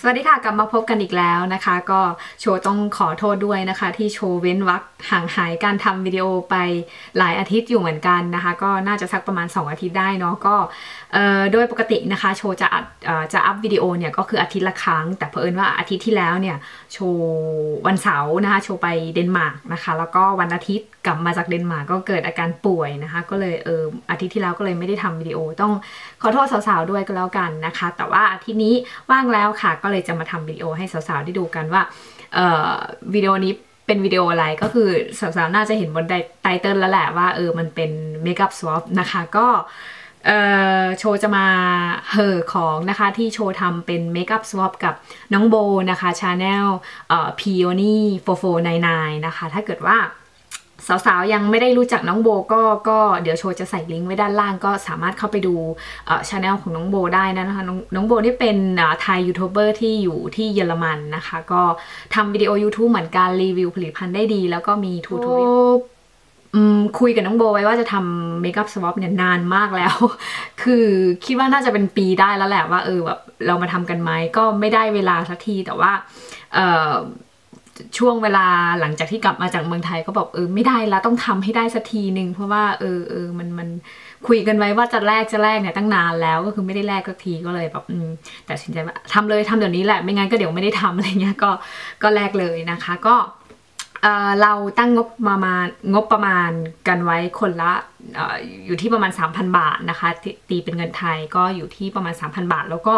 สวัสดีค่ะ กลับมาพบกันอีกแล้วนะคะ ก็โชว์ต้องขอโทษด้วยนะคะ ที่โชว์เว้นวักห่างหายการทำวิดีโอไปหลายอาทิตย์อยู่เหมือนกันนะคะ ก็น่าจะสักประมาณ 2 อาทิตย์ได้เนาะก็โดยปกตินะคะ โชว์จะอัดจะอัพวิดีโอเนี่ยก็คืออาทิตย์ละครั้ง แต่เผอิญว่าอาทิตย์ที่แล้วเนี่ยโชว์วันเสาร์นะคะ โชว์ไปเดนมาร์กนะคะ แล้วก็วันอาทิตย์กลับมาจากเดนมาร์กก็เกิดอาการป่วยนะคะ ก็เลยเอออาทิตย์ที่แล้วก็เลยไม่ได้ทำวิดีโอต้องขอโทษสาวๆด้วยก็แล้วกันนะคะ แต่ว่าอาทิตย์นี้ว่างแล้วค่ะก็เลยจะมาทำวิดีโอให้สาวๆได้ดูกันว่าเอ่อวิดีโอนี้เป็นวิดีโออะไรก็คือสาวๆน่าจะเห็นบนไตเติลแล้วแหละว่าเออมันเป็นเมคอัพสวอปนะคะก็โชว์จะมาเหอของนะคะที่โชว์ทำเป็นเมคอัพสวอปกับน้องโบนะคะชาแนลพีโอนี่โฟโฟไนนนะคะ ถ้าเกิดว่า สาวๆ ยังไม่ได้รู้จักน้องโบก็ก็เดี๋ยวโชว์จะใส่ลิงก์ไว้ด้านล่างก็สามารถเข้าไปดูช anel ของน้องโบได้นะคะนน้องโบนี่เป็นไทยยูทูบเบอร์ที่อยู่ที่เยอรมันนะคะ ก็ทำวิดีโอ YouTube เหมือนกันรีวิวผลิตภัณฑ์ได้ดี แล้วก็มีทูทูคุยกับน้องโบไว้ว่าจะทำเมคอัพสวอปเนี่ยนานมากแล้ว คือคิดว่าน่าจะเป็นปีได้แล้วแหละว่าเออแบบเรามาทำกันไหมก็ไม่ได้เวลาสักทีแต่ว่าเออ ช่วงเวลาหลังจากที่กลับมาจากเมืองไทยก็บอกเออไม่ได้ละต้องทำให้ได้สักทีหนึ่งเพราะว่าเออเออมันมันคุยกันไว้ว่าจะแลกจะแลกเนี่ยตั้งนานแล้วก็คือไม่ได้แลกสักทีก็เลยแบบอืมแต่สินใจว่าทำเลยทำเดี๋ยวนี้แหละไม่งั้นก็เดี๋ยวไม่ได้ทำอะไรเงี้ยก็ก็แลกเลยนะคะ ก็เราตั้งงบประมาณงบประมาณกันไว้คนละออยู่ที่ประมาณ 3,000 บาทนะคะ ตีเป็นเงินไทยก็อยู่ที่ประมาณ 3,000 บาท แล้วก็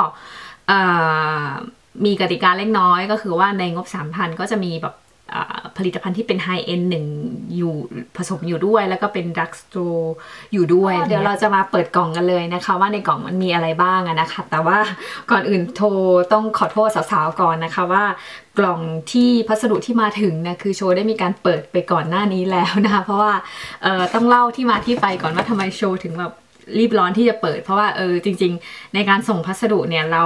มีกติกาเล็กน้อยก็คือว่าในงบ 3,000 ก็จะมีแบบผลิตภัณฑ์ที่เป็นไฮเอ็นหนึ่งอยู่ผสมอยู่ด้วย แล้วก็เป็นดักสโตรอยู่ด้วย เดี๋ยวเราจะมาเปิดกล่องกันเลยนะคะ ว่าในกล่องมันมีอะไรบ้างนะคะ แต่ว่าก่อนอื่นโทรต้องขอโทษสาวๆก่อนนะคะว่ากล่องที่พัสดุที่มาถึงนะคือโชว์ได้มีการเปิดไปก่อนหน้านี้แล้วนะคะเพราะว่าต้องเล่าที่มาที่ไปก่อนว่าทำไมโชว์ถึงแบบรีบร้อนที่จะเปิด เพราะว่าเออจริง ๆ ในการส่งพัสดุเนี่ยเรา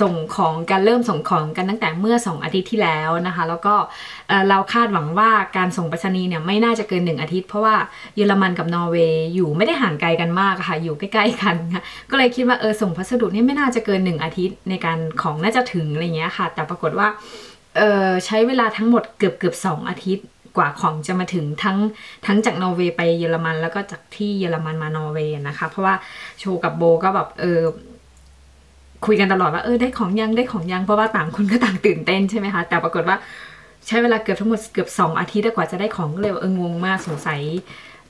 ส่งของการเริ่มส่งของกันตั้งแต่เมื่อ 2 อาทิตย์ที่แล้วนะคะ แล้วก็เราคาดหวังว่าการส่งไปรษณีย์เนี่ยไม่น่าจะเกิน 1 อาทิตย์ เพราะว่าเยอรมันกับนอร์เวย์อยู่ไม่ได้ห่างไกลกันมากค่ะ อยู่ใกล้ๆกันค่ะก็เลยคิดว่าเออส่งพัสดุนี่ไม่น่าจะเกิน 1 อาทิตย์ในการของน่าจะถึงอะไรเงี้ยค่ะ แต่ปรากฏว่าใช้เวลาทั้งหมดเกือบเกือบสอาทิตย์กว่าของจะมาถึงทั้งทั้งจากนอร์เวย์ไปเยอรมันแล้วก็จากที่เยอรมันมานอร์เวย์นะคะ เพราะว่าโชว์กับโบก็แบบเออ คุยกันตลอดว่าเออได้ของยังได้ของยังเพราะว่าต่างคนก็ต่างตื่นเต้นใช่ไหมคะแต่ปรากฏว่าใช้เวลาเกือบทั้งหมดเกือบสองอาทิตย์กว่าจะได้ของก็เลยเอองงมากสงสัย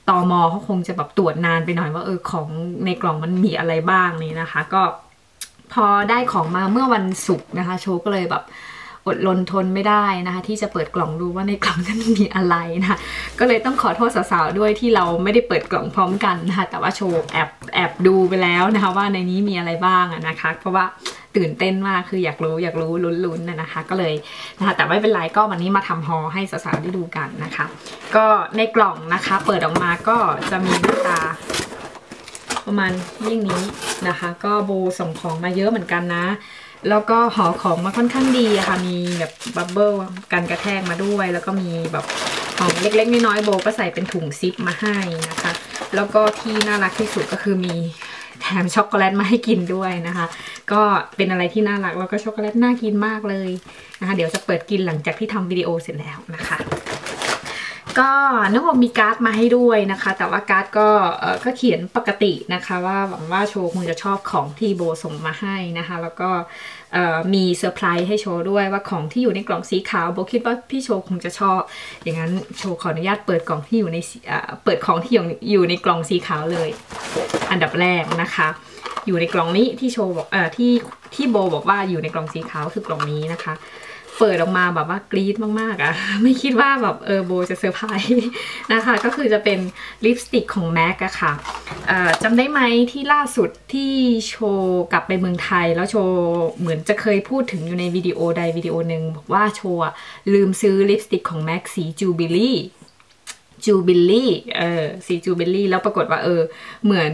ตอมอเขาคงจะแบบตรวจนานไปหน่อยว่าเออของในกล่องมันมีอะไรบ้างนี่นะคะ ก็พอได้ของมาเมื่อวันศุกร์นะคะ โชก็เลยแบบ อดลนทนไม่ได้นะคะ ที่จะเปิดกล่องดูว่าในกล่องนั้นมีอะไรนะคะก็เลยต้องขอโทษสาวๆด้วยที่เราไม่ได้เปิดกล่องพร้อมกันนะคะแต่ว่าโชว์แอบแอบดูไปแล้วนะคะ ว่าในนี้มีอะไรบ้างนะคะ เพราะว่าตื่นเต้นมากคืออยากรู้อยากรู้ลุ้นๆนะคะ ก็เลยนะคะแต่ไม่เป็นไรก็วันนี้มาทำฮอให้สาวๆได้ดูกันนะคะ ก็ในกล่องนะคะเปิดออกมาก็จะมีหน้าตาประมาณยิ่งนี้นะคะ ก็โบส่งของมาเยอะเหมือนกันนะ แล้วก็ห่อของมาค่อนข้างดีอะค่ะ มีแบบบับเบิ้ลกันกระแทกมาด้วย แล้วก็มีแบบของเล็กๆน้อยๆโบก็ใส่เป็นถุงซิปมาให้นะคะ แล้วก็ที่น่ารักที่สุดก็คือมีแถมช็อกโกแลตมาให้กินด้วยนะคะ ก็เป็นอะไรที่น่ารักแล้วก็ช็อกโกแลตน่ากินมากเลยนะคะ เดี๋ยวจะเปิดกินหลังจากที่ทำวิดีโอเสร็จแล้วนะคะ ก็น้องบอกมีการ์ดมาให้ด้วยนะคะ แต่ว่าการ์ดก็ก็เขียนปกตินะคะ ว่าหวังว่าโชว์คงจะชอบของที่โบส่งมาให้นะคะ แล้วก็มีเซอร์ไพรส์ให้โชว์ด้วยว่าของที่อยู่ในกล่องสีขาวโบคิดว่าพี่โชว์คงจะชอบ อย่างนั้นโชว์ขออนุญาตเปิดกล่องที่อยู่ในเปิดของที่อยู่ในกล่องสีขาวเลย อันดับแรกนะคะ อยู่ในกล่องนี้ที่โชว์บอกเออที่ที่โบบอกว่าอยู่ในกล่องสีขาวคือกล่องนี้นะคะ เปิดออกมาแบบว่ากรี๊ดมากๆอะ่ะ ไม่คิดว่าแบบเออโบจะเซอร์ไพรส์นะคะ ก็คือจะเป็นลิปสติกของแม็กอะค่ะจำได้ไหมที่ล่าสุดที่โชว์กลับไปเมืองไทย แล้วโชว์เหมือนจะเคยพูดถึงอยู่ในวิดีโอใดวิดีโอหนึ่งบอกว่าโชว์ลืมซื้อลิปสติกของแม็กสีจูบิลลี่จูบิลลี่ เออ สีจูบิลลี่ แล้วปรากฏว่า เออ เหมือน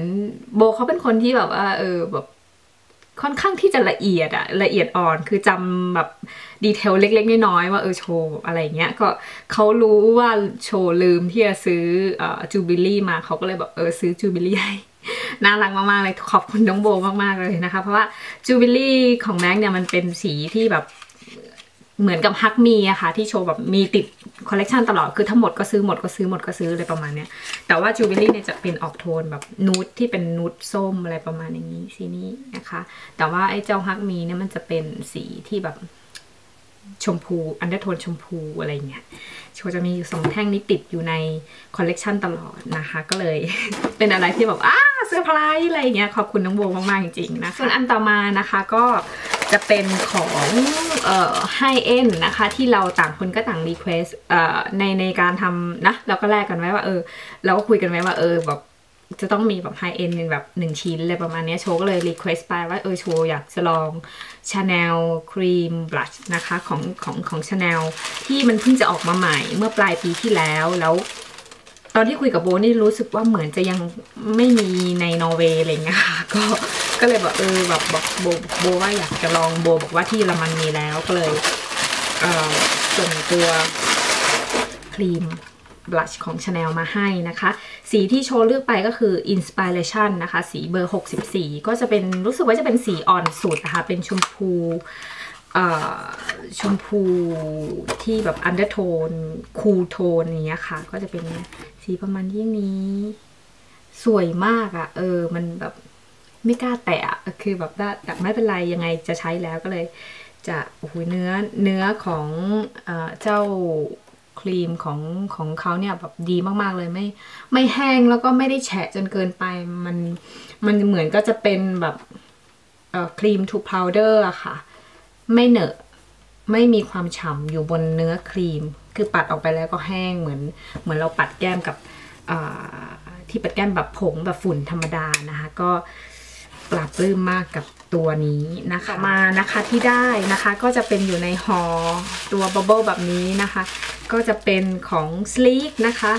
โบเขาเป็นคนที่แบบว่า เออ แบบ ค่อนข้างที่จะละเอียดอะละเอียดอ่อนคือจำแบบดีเทลเล็ก ๆ น้อยๆว่าเออโชว์อะไรเงี้ยก็เขารู้ว่าโชว์ลืมที่จะซื้อจูบิลี่มาเขาก็เลยแบบเออซื้อจูบิลี่ให้น่ารักมากๆเลยขอบคุณน้องโบมากๆเลยนะคะ เพราะว่าจูบิลี่ของแม็กเนี่ยมันเป็นสีที่แบบ เหมือนกับฮักมีอะค่ะที่โชว์แบบมีติดคอลเลกชันตลอดคือทั้งหมดก็ซื้อหมดก็ซื้อหมดก็ซื้ออะไรประมาณเนี้ยแต่ว่าจูบิลี่เนี่ยจะเป็นออกโทนแบบนูดที่เป็นนูดส้มอะไรประมาณอย่างนี้สีนี้นะคะ แต่ว่าไอ้เจ้าฮักมีเนี่ยมันจะเป็นสีที่แบบชมพูอันเดอร์โทนชมพูอะไรเงี้ยโชว์จะมีอยู่สองแท่งนี้ติดอยู่ในคอลเลกชันตลอดนะคะ ก็เลยเป็นอะไรที่แบบอ้าเซอร์ไพรส์อะไรเงี้ยขอบคุณน้องโบมากๆจริงๆนะส่วนอันต่อมานะคะก็ จะเป็นของเอ่อไฮเอ็นนะคะ ที่เราต่างคนก็ต่างรีเควสเอ่อในในการทำนะ เราก็แลกกันไว้ว่าเออ เราก็คุยกันไว้ว่าเออแบบจะต้องมีแบบไฮเอ็นแบบหนึ่งชิ้นอะไรประมาณนี้โชว์ก็เลยรีเควสไปว่าเออโชว์อยากจะลอง Chanel Cream Blush นะคะของของของ Chanel ที่มันเพิ่งจะออกมาใหม่เมื่อปลายปีที่แล้วแล้ว ตอนที่คุยกับโบนี่รู้สึกว่าเหมือนจะยังไม่มีในนอร์เวย์อะไรเงี้ยค่ะก็ ก็เลยบอกเออแบบบอกโบโบว่าอยากจะลองโบบอกว่าที่เยอรมันมีแล้วก็เลยเอ่อส่งตัวครีมบลัชของ Chanel มาให้นะคะ สีที่โชว์เลือกไปก็คือ Inspiration นะคะ สีเบอร์ 64 ก็จะเป็นรู้สึกว่าจะเป็นสีอ่อนสุดนะคะ เป็นชมพูชมพูที่แบบอันเดอร์โทนคูลโทนอย่างเงี้ยค่ะ ก็จะเป็นสีประมาณยี่นี้ สวยมากอะ่ะ เออ มันแบบ ไม่กล้าแตะคือแบบแต่ไม่เป็นไรยังไงจะใช้แล้วก็เลย จะโอ้โหเนื้อเนื้อของเอเจ้าครีมของของเขาเนี่ยแบบดีมากๆเลยไม่ไม่แห้งแล้วก็ไม่ได้แฉะจนเกินไปมันมันเหมือนก็จะเป็นแบบครีมทูพาวเดอร์อะค่ะ ไม่เหนอะไม่มีความฉ่ำอยู่บนเนื้อครีม คือปัดออกไปแล้วก็แห้งเหมือน เหมือนเราปัดแก้มกับที่ปัดแก้มแบบผงแบบฝุ่นธรรมดานะคะ ก็ ปรับปลื้มมากกับตัวนี้นะคะมานะคะที่ได้นะคะก็จะเป็นอยู่ในหอตัวบับเบิลแบบนี้นะคะ ก็จะเป็นของ Sleek นะคะ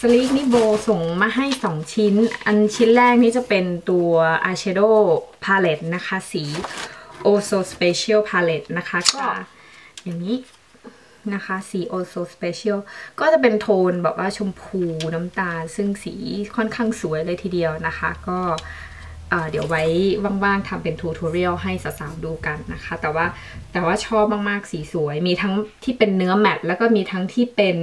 สลีกนี่โบส่งมาให้ 2 ชิ้น อันชิ้นแรกนี่จะเป็นตัว eyeshadow palette นะคะสี Oso Special Palette นะคะก็อย่างนี้นะคะสี Oso Special ก็จะเป็นโทนแบบว่าชมพูน้ำตาล ซึ่งสีค่อนข้างสวยเลยทีเดียวนะคะ ก็ เดี๋ยวไว้ว่างๆทำเป็นทูทอเรียลให้สาวๆดูกันนะคะ แต่ว่าแต่ว่าชอบมากๆสีสวย มีทั้งที่เป็นเนื้อแมตต์แล้วก็มีทั้งที่เป็น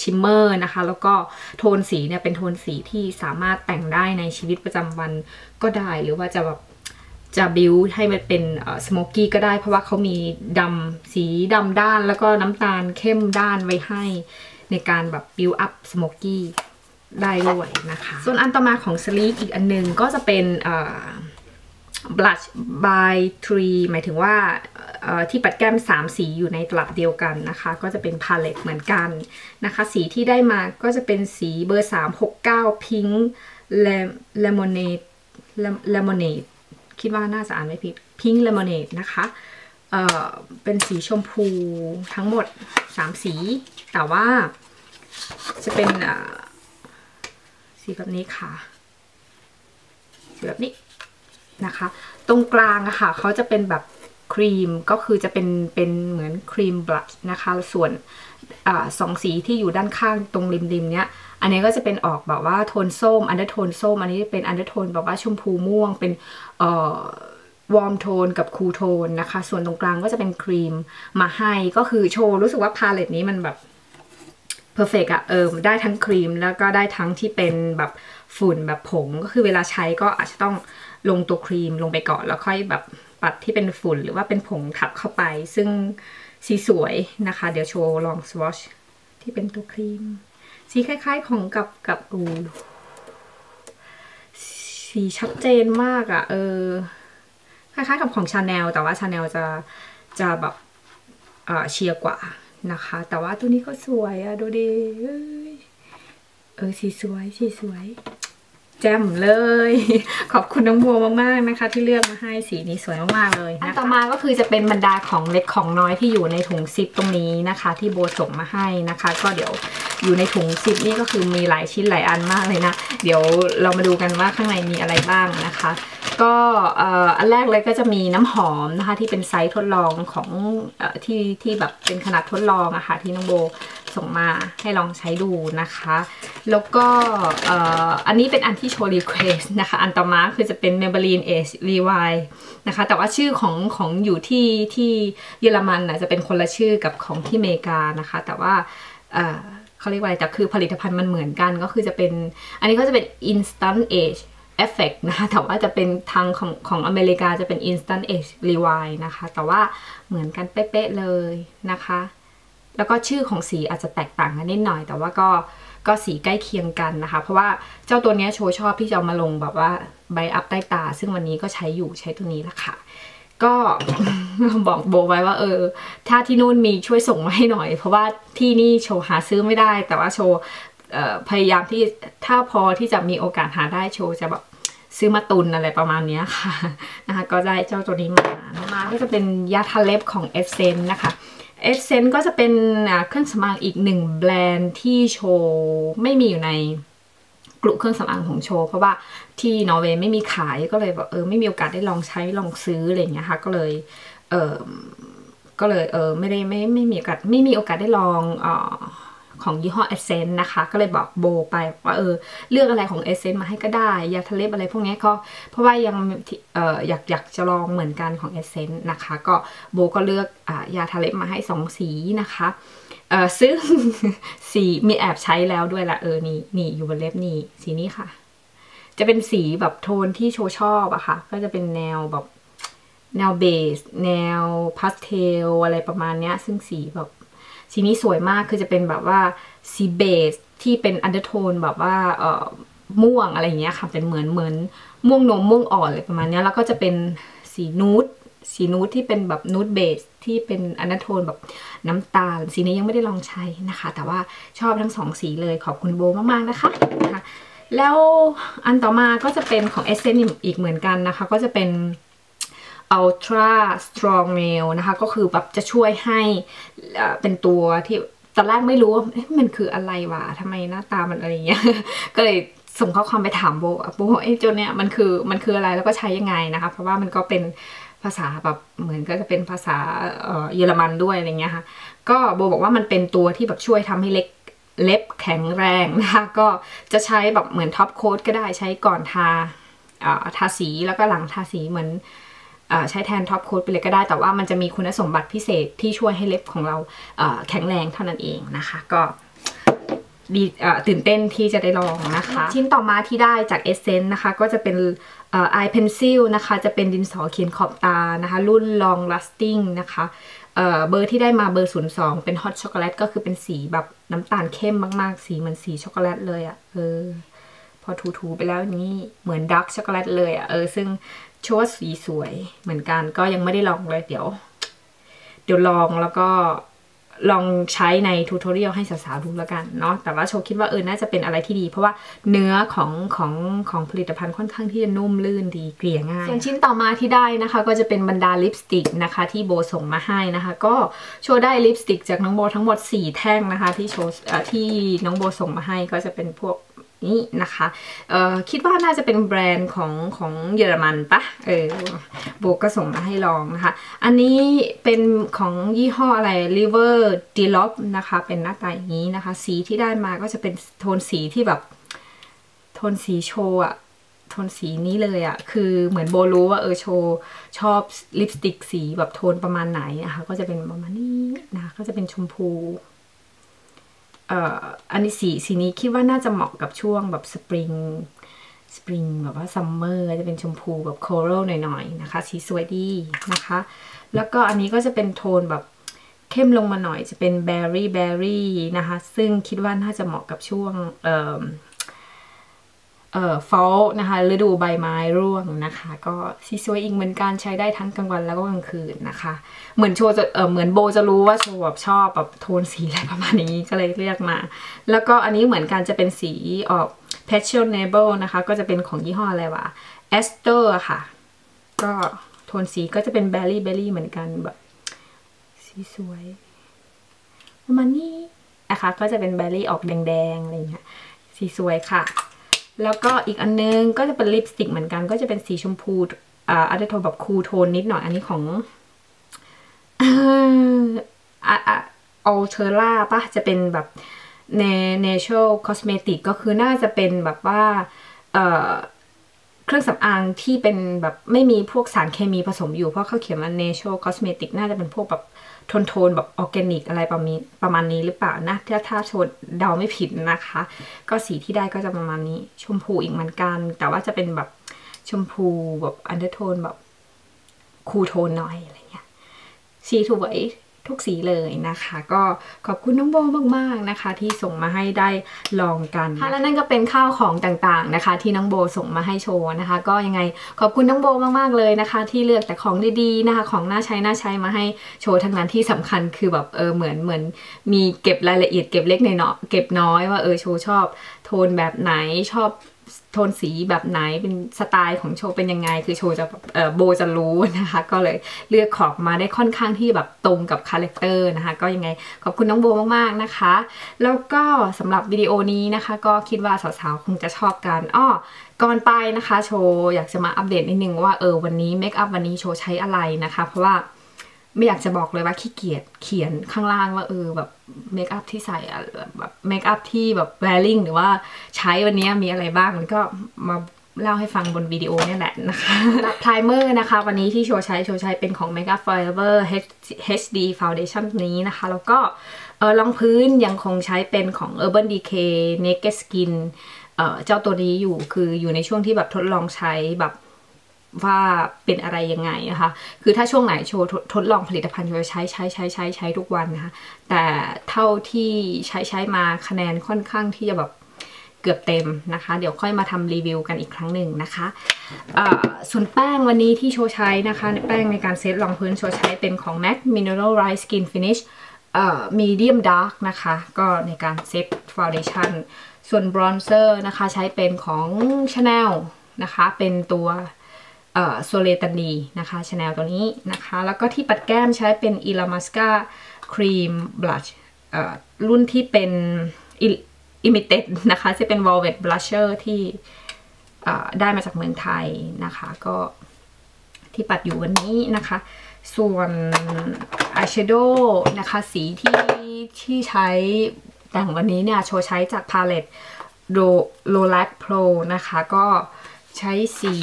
ชิมเมอร์นะคะ แล้วก็โทนสีเนี่ยเป็นโทนสีที่สามารถแต่งได้ในชีวิตประจำวันก็ได้หรือว่าจะแบบจะบิวให้มันเป็นสโมกกี้ก็ได้ เพราะว่าเขามีดำสีดำด้านแล้วก็น้ำตาลเข้มด้านไว้ให้ในการแบบบิวอัพสโมกกี้ ได้ด้วยนะคะ ส่วนอันต่อมาของ Sleek อีกอันนึงก็จะเป็น blush by tree หมายถึงว่าที่ปัดแก้ม 3 สีอยู่ในตลับเดียวกันนะคะ ก็จะเป็นพาเลตเหมือนกันนะคะ สีที่ได้มาก็จะเป็นสีเบอร์ 369 pink lemonade lemonade คิดว่าน่าจะอ่านไม่ผิด pink lemonade นะคะเเป็นสีชมพูทั้งหมด 3 สี แต่ว่าจะเป็น สีแบบนี้ค่ะ สีแบบนี้นะคะ ตรงกลางอะค่ะเขาจะเป็นแบบครีมก็คือจะเป็นเป็นเหมือนครีมบลัชนะคะ ส่วนอสองสีที่อยู่ด้านข้างตรงริมๆเนี้ย อันนี้ก็จะเป็นออกแบบว่าโทนส้ม อันเดอร์โทนส้ม อันนี้เป็นอันเดอร์โทนแบบว่าชมพูม่วง เป็นเอ่อวอร์มโทนกับคูลโทนนะคะ ส่วนตรงกลางก็จะเป็นครีมมาให้ ก็คือโชว์รู้สึกว่าพาเลตนี้มันแบบ เพอร์เฟกอะเออได้ทั้งครีมแล้วก็ได้ทั้งที่เป็นแบบฝุ่นแบบผงก็คือเวลาใช้ก็อาจจะต้องลงตัวครีมลงไปก่อนแล้วค่อยแบบปัดที่เป็นฝุ่นหรือว่าเป็นผงทับเข้าไป ซึ่งสีสวยนะคะ เดี๋ยวโชว์ลองสวอชที่เป็นตัวครีม สีคล้ายๆของกับกับอูสีชัดเจนมากอะ่ะ เออ คล้ายๆกับของชาแนลแต่ว่าชาแนลจะจะแบบเเชียร์กว่า นะคะ แต่ว่าตัวนี้ก็สวยอะดูดิเออสีสวยสีสวยแจ่มเลย ขอบคุณน้องบัวมากๆนะคะ ที่เลือกมาให้สีนี้สวยมากๆเลยอันต่อมาก็คือจะเป็นบรรดาของเล็กของน้อยที่อยู่ในถุงซิปตรงนี้นะคะ ที่โบส่งมาให้นะคะ ก็เดี๋ยวอยู่ในถุงซิปนี่ก็คือมีหลายชิ้นหลายอันมากเลยนะ เดี๋ยวเรามาดูกันว่าข้างในมีอะไรบ้างนะคะ ก็อันแรกเลยก็จะมีน้ำหอมนะคะที่เป็นไซส์ทดลองของอที่ที่แบบเป็นขนาดทดลองอะคะ่ะที่น้องโบส่งมาให้ลองใช้ดูนะคะ แล้วก็อันนี้เป็นอันที่โชว์รีเควสนะคะ อันต่อมาคือจะเป็น Maybelline Age Rewind นะคะ แต่ว่าชื่อของของอยู่ที่ที่เยอรมันนะจะเป็นคนละชื่อกับของที่อเมริกานะคะ แต่ว่าเขาเรียกว่าอะไรแต่คือผลิตภัณฑ์มันเหมือนกันก็คือจะเป็น อันนี้ก็จะเป็น instant age effect นะคะแต่ว่าจะเป็นทางของของอเมริกาจะเป็น instant age rewind นะคะ แต่ว่าเหมือนกันเป๊ะๆเลยนะคะ แล้วก็ชื่อของสีอาจจะแตกต่างกันนิดหน่อย แต่ว่าก็ก็สีใกล้เคียงกันนะคะ เพราะว่าเจ้าตัวนี้โชว์ชอบที่จะมาลงแบบว่าใบอัพใต้ตา ซึ่งวันนี้ก็ใช้อยู่ใช้ตัวนี้ละค่ะ ก็บอกโบไว้ว่า เออ ถ้าที่นู่นมีช่วยส่งมาให้หน่อย เพราะว่าที่นี่โชว์หาซื้อไม่ได้ แต่ว่าโชว์ พยายามที่ถ้าพอที่จะมีโอกาสหาได้โชว์จะแบบซื้อมาตุนอะไรประมาณนี้ค่ะนะคะก็ได้เจ้าตัวนี้มามาก็จะเป็นยาทาเล็บของเอเซนนะคะเอเซนก็จะเป็นเครื่องสำอางอีกหนึ่งแบรนด์ที่โชว์ไม่มีอยู่ในกลุ่มเครื่องสำอางของโชว์เพราะว่าที่นอร์เวย์ไม่มีขายก็เลยแบบเออไม่มีโอกาสได้ลองใช้ลองซื้ออะไรอย่างเงี้ยค่ะก็เลยเออก็เลยเออไม่ได้ไม่ไม่มีโอกาสไม่มีโอกาสได้ลองออ ของยี่ห้อเอเซนนะคะ ก็เลยบอกโบไปว่าเออเลือกอะไรของเอเซนมาให้ก็ได้ ยาทะเลบอะไรพวกนี้ก็เพราะว่ายังเอออยากอยากจะลองเหมือนกันของเอเซนนะคะ ก็โบก็เลือกอยาทะเลมาให้สองสีนะคะเออซึ่งสีมีแอบใช้แล้วด้วยละเออนี่นี่อยู่บนเล็บนี่สีนี้ค่ะ จะเป็นสีแบบโทนที่โชชอบอะค่ะ ก็จะเป็นแนวแบบแนวเบส แนวพาสเทลอะไรประมาณเนี้ย ซึ่งสีแบบ สีนี้สวยมากคือจะเป็นแบบว่าสีเบสที่เป็นอันเดอร์โทนแบบว่าเอ่อม่วงอะไรอย่างเงี้ยค่ะเป็นเหมือนเหมือนม่วงนมม่วงอ่อนอะไรประมาณนี้แล้วก็จะเป็นสีนูดสีนูดที่เป็นแบบนูดเบสที่เป็นอันเดอร์โทนแบบน้ำตาล สีนี้ยังไม่ได้ลองใช้นะคะ แต่ว่าชอบทั้งสองสีเลยขอบคุณโบมากๆนะคะนะคะ แล้วอันต่อมาก็จะเป็นของเอเซนอีกเหมือนกันนะคะ ก็จะเป็น Ultra Strong Nail นะคะ ก็คือแบบจะช่วยให้เป็นตัวที่ตอนแรกไม่รู้ว่ามันคืออะไรวะทำไมหน้าตามันอะไรเงี้ย ก็เลยส่งข้อความไปถามโบโบไอ้เจ้าเนี้ยมันคือมันคืออะไรแล้วก็ใช้ยังไงนะคะ เพราะว่ามันก็เป็นภาษาแบบเหมือนก็จะเป็นภาษาเยอรมันด้วยอะไรเงี้ยค่ะ ก็โบบอกว่ามันเป็นตัวที่แบบช่วยทำให้เล็กเล็บแข็งแรงนะคะก็จะใช้แบบเหมือนท็อปโค้ดก็ได้ใช้ก่อนทาทาสีแล้วก็หลังทาสีเหมือน ใช้แทนท็อปโค้ดไปเลยก็ได้ แต่ว่ามันจะมีคุณสมบัติพิเศษที่ช่วยให้เล็บของเราแข็งแรงเท่านั้นเองนะคะ ก็ดีตื่นเต้นที่จะได้ลองนะคะ ชิ้นต่อมาที่ได้จากเอเซนต์นะคะ ก็จะเป็นไอเพนซิลนะคะ จะเป็นดินสอเขียนขอบตานะคะ รุ่น long lasting นะคะเบอร์ที่ได้มาเบอร์ 02 เป็นฮอตช็อกโกแลตก็คือเป็นสีแบบน้ำตาลเข้มมาก ๆ สีเหมือนสีช็อกโกแลตเลยอะ่ะเออ พอถูๆไปแล้วนี้เหมือนดาร์กช็อกโกแลตเลยอะ่ะเออซึ่งชว่าสีสวยเหมือนกันก็ยังไม่ได้ลองเลยเดี๋ยว เดี๋ยวลองแล้วก็ลองใช้ในทูทอเรียลให้สาวๆดูแล้วกันเนาะแต่ว่าโชว์คิดว่าเออน่าจะเป็นอะไรที่ดี เพราะว่าเนื้อของของของผลิตภัณฑ์ค่อนข้างที่จะนุ่มลื่นดีเกลี่ยง่ายส่วนชิ้นต่อมาที่ได้นะคะ ก็จะเป็นบรรดาลิปสติกนะคะ ที่โบส่งมาให้นะคะ ก็โชว์ได้ลิปสติกจากน้องโบทั้งหมด 4 แท่งนะคะ ที่โชว์ที่น้องโบส่งมาให้ก็จะเป็นพวก นี้นะคะเอ่อคิดว่าน่าจะเป็นแบรนด์ของของเยอรมันปะเออโบก็ส่งมาให้ลองนะคะ อันนี้เป็นของยี่ห้ออะไร River d e l o p นะคะ เป็นหน้าตาอย่างนี้นะคะ สีที่ได้มาก็จะเป็นโทนสีที่แบบ โทนสีโชว์อะโทนสีนี้เลยอะคือเหมือนโบรู้ว่าเออโชว์ชอบลิปสติกสีแบบโทนประมาณไหนนะคะ ก็จะเป็นประมาณนี้นะ ก็จะเป็นชมพู อันนี้สีสีนี้คิดว่าน่าจะเหมาะกับช่วงแบบสปริงสปริงแบบว่าซัมเมอร์จะเป็นชมพูแบบโคโรลหน่อยๆนะคะ สีสวยดีนะคะ แล้วก็อันนี้ก็จะเป็นโทนแบบเข้มลงมาหน่อยจะเป็นเบอร์รี่เบอร์รี่นะคะ ซึ่งคิดว่าน่าจะเหมาะกับช่วงเอ่อ เอ่อฟอลนะคะฤดูใบไม้ร่วงนะคะ ก็สีสวยอีกเหมือนกันใช้ได้ทั้งกลางวันแล้วก็กลางคืนนะคะ เหมือนโชว์จะเออเหมือนโบจะรู้ว่าโชว์แบบชอบแบบโทนสีอะไรประมาณนี้ก็เลยเลือกมา แล้วก็อันนี้เหมือนกันจะเป็นสีออก passionable นะคะ ก็จะเป็นของยี่ห้ออะไรวะ Esther ค่ะ ก็โทนสีก็จะเป็น berry berry เหมือนกันแบบสีสวยประมาณนี้นะคะก็จะเป็น berry ออกแดงๆอะไรเงี้ยสีสวยค่ะ แล้วก็อีกอันนึงก็จะเป็นลิปสติกเหมือนกัน ก็จะเป็นสีชมพูอ่าอันโทนแบบคูลโทนนิดหน่อยอันนี้ของอ่าอ่า Altera ปะจะเป็นแบบ Natural Cosmetic ก็คือน่าจะเป็นแบบว่าเอ่อเครื่องสำอางที่เป็นแบบไม่มีพวกสารเคมีผสมอยู่ เพราะเขาเขียนว่า natural cosmetic น่าจะเป็นพวกแบบ โทนโทนแบบออร์แกนิกอะไรประมาณประมาณนี้หรือเปล่านะถ้าถ้าโชดเดาไม่ผิดนะคะ ก็สีที่ได้ก็จะประมาณนี้ชมพูอีกเหมือนกัน แต่ว่าจะเป็นแบบชมพูแบบอันเดอร์โทนแบบคูลโทนหน่อยอะไรเงี้ยสีสวย ทุกสีเลยนะคะ ก็ขอบคุณน้องโบมากๆนะคะ ที่ส่งมาให้ได้ลองกันค่ะและนั่นก็เป็นข้าวของต่างๆนะคะ ที่น้องโบส่งมาให้โชว์นะคะ ก็ยังไงขอบคุณน้องโบมากๆเลยนะคะ ที่เลือกแต่ของดีๆนะคะ ของน่าใช้น่าใช้มาให้โชว์ทั้งนั้นที่สำคัญคือแบบเออเหมือนเหมือนมีเก็บรายละเอียดเก็บเล็กในเนาะเก็บน้อยว่าเออโชว์ชอบโทนแบบไหนชอบ โทนสีแบบไหนเป็นสไตล์ของโชว์เป็นยังไง คือโชว์จะโบจะรู้นะคะ ก็เลยเลือกของมาได้ค่อนข้างที่แบบตรงกับคาแรคเตอร์นะคะ ก็ยังไงขอบคุณน้องโบมากๆนะคะ แล้วก็สำหรับวิดีโอนี้นะคะ ก็คิดว่าสาวๆคงจะชอบกันอ้อก่อนไปนะคะ โชว์อยากจะมาอัปเดตนิดนึงว่าเออวันนี้เมคอัพวันนี้โชว์ใช้อะไรนะคะ เพราะว่า ไม่อยากจะบอกเลยว่าขี้เกียจเขียนข้างล่างว่าเออแบบเมคอัพที่ใส่แบบเมคอัพที่แบบแวร์ลิงหรือว่าใช้วันนี้มีอะไรบ้างก็มาเล่าให้ฟังบนวิดีโอนี่แหละนะคะพรายเมอร์นะคะ วันนี้ที่โชว์ใช้โชว์ใช้เป็นของ Makeup Forever HD Foundation นี้นะคะ แล้วก็เออรองพื้นยังคงใช้เป็นของ Urban Decay Naked Skin เออเจ้าตัวนี้อยู่คืออยู่ในช่วงที่แบบทดลองใช้แบบ ว่าเป็นอะไรยังไงนะคะคือถ้าช่วงไหนโชว์ทดลองผลิตภัณฑ์โชว์ใช้ใช้ใช้ใช้ใช้ทุกวันนะคะแต่เท่าที่ใช้ใช้มาคะแนนค่อนข้างที่จะแบบเกือบเต็มนะคะ เดี๋ยวค่อยมาทำรีวิวกันอีกครั้งหนึ่งนะคะส่วนแป้งวันนี้ที่โชว์ใช้นะคะแป้งในการเซตรองพื้นโชว์ใช้เป็นของ MAC Mineral Rice Skin Finish Medium Dark นะคะ ก็ในการเซตฟาวเดชั่นส่วนบรอนเซอร์นะคะใช้เป็นของ Chanel นะคะ เป็นตัว โซเลตันีนะคะชาแนลตัวนี้นะคะ แล้วก็ที่ปัดแก้มใช้เป็นอิลามัสกาครีมบลัชรุ่นที่เป็นอิมิเต็ดนะคะจะเป็น Velvet Blusher ที่ได้มาจากเมืองไทยนะคะก็ที่ปัดอยู่วันนี้นะคะ ส่วนอายแชโดว์นะคะสีที่ที่ใช้แต่งวันนี้เนี่ย โชว์ใช้จากพาเลตโลแลกโปรนะคะ ก็ใช้สี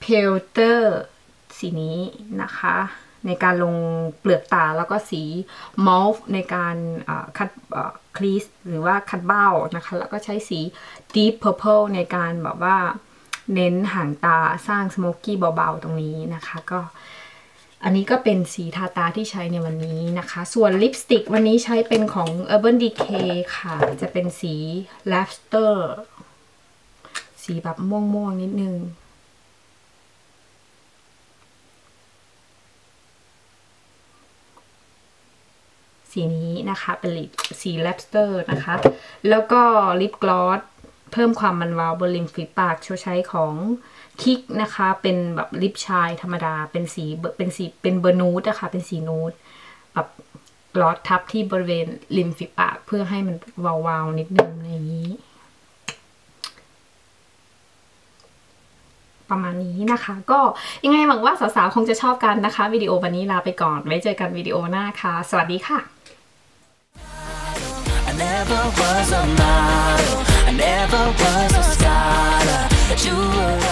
เพลเตอร์สีนี้นะคะ ในการลงเปลือกตาแล้วก็สีมอลฟ์ในการคัดคลีสหรือว่าคัดเบ้านะคะ แล้วก็ใช้สี Deep Purple ในการแบบว่าเน้นห่างตาสร้างสโมกกี้เบาๆตรงนี้นะคะก็อันนี้ก็เป็นสีทาตาที่ใช้ในวันนี้นะคะ ส่วนลิปสติกวันนี้ใช้เป็นของ Urban Decay ค่ะ จะเป็นสี Laughter สีแบบม่วงๆนิดนึง สีนี้นะคะเป็นลิปสีแลปสเตอร์นะคะ แล้วก็ลิปกลอสเพิ่มความมันวาวบนริมฝีปากโชใช้ของคิกนะคะ เป็นแบบลิปชายธรรมดา เป็นสีเป็นสีเป็นเบอร์นูดนะคะ เป็นสีนูดแบบกลอสทับที่บริเวณริมฝีปากเพื่อให้มันวาวๆนิดนึงอย่างนี้ ประมาณนี้นะคะ ก็ยังไงหวังว่าสาวๆคงจะชอบกันนะคะวิดีโอวันนี้ลาไปก่อนไว้เจอกันวิดีโอหน้าค่ะ สวัสดีค่ะ never was a model I never was a scholar But you were